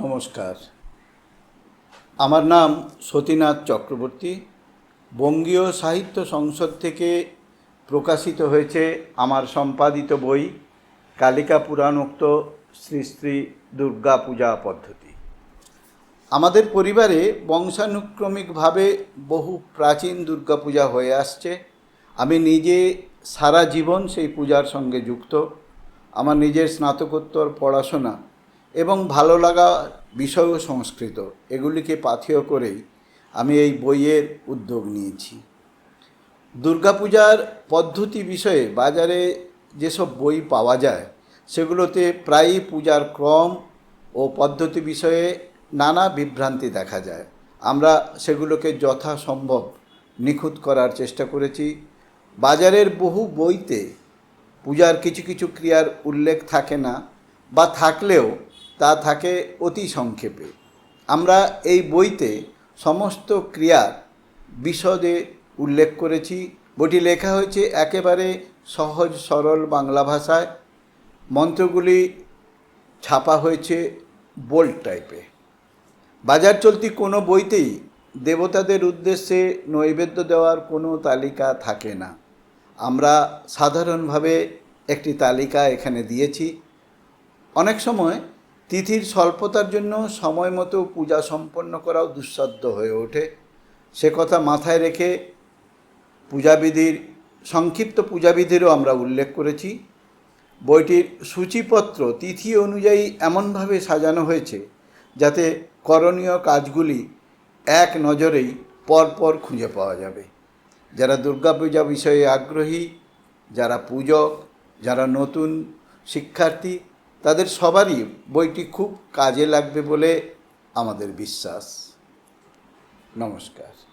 নমস্কার। আমার নাম সতীনাথ চক্রবর্তী। বঙ্গীয় সাহিত্য সংসদ থেকে প্রকাশিত হয়েছে আমার সম্পাদিত বই কালিকা পুরাণোক্ত শ্রী শ্রী দুর্গা পূজা পদ্ধতি। আমাদের পরিবারে বংশানুক্রমিকভাবে বহু প্রাচীন দুর্গাপূজা হয়ে আসছে। আমি নিজে সারা জীবন সেই পূজার সঙ্গে যুক্ত। আমার নিজের স্নাতকোত্তর পড়াশোনা এবং ভালো লাগা বিষয় সংস্কৃত। এগুলিকে পাথেয় করেই আমি এই বইয়ের উদ্যোগ নিয়েছি। দুর্গাপূজার পদ্ধতি বিষয়ে বাজারে যেসব বই পাওয়া যায়, সেগুলোতে প্রায়ই পূজার ক্রম ও পদ্ধতি বিষয়ে নানা বিভ্রান্তি দেখা যায়। আমরা সেগুলোকে যথাসম্ভব নিখুঁত করার চেষ্টা করেছি। বাজারের বহু বইতে পূজার কিছু কিছু ক্রিয়ার উল্লেখ থাকে না বা থাকলেও তা থাকে অতি সংক্ষেপে। আমরা এই বইতে সমস্ত ক্রিয়ার বিশদে উল্লেখ করেছি। বইটি লেখা হয়েছে একেবারে সহজ সরল বাংলা ভাষায়। মন্ত্রগুলি ছাপা হয়েছে বোল্ড টাইপে। বাজার চলতি কোনো বইতেই দেবতাদের উদ্দেশ্যে নৈবেদ্য দেওয়ার কোনো তালিকা থাকে না। আমরা সাধারণভাবে একটি তালিকা এখানে দিয়েছি। অনেক সময় তিথির স্বল্পতার জন্য সময় মতো পূজা সম্পন্ন করাও দুঃসাধ্য হয়ে ওঠে। সে কথা মাথায় রেখে পূজাবিধির, সংক্ষিপ্ত পূজাবিধিরও আমরা উল্লেখ করেছি। বইটির সূচিপত্র তিথি অনুযায়ী এমনভাবে সাজানো হয়েছে যাতে করণীয় কাজগুলি এক নজরেই পরপর খুঁজে পাওয়া যাবে। যারা দুর্গাপূজা বিষয়ে আগ্রহী, যারা পূজক, যারা নতুন শিক্ষার্থী তাদের সবারই বইটি খুব কাজে লাগবে বলে আমাদের বিশ্বাস। নমস্কার।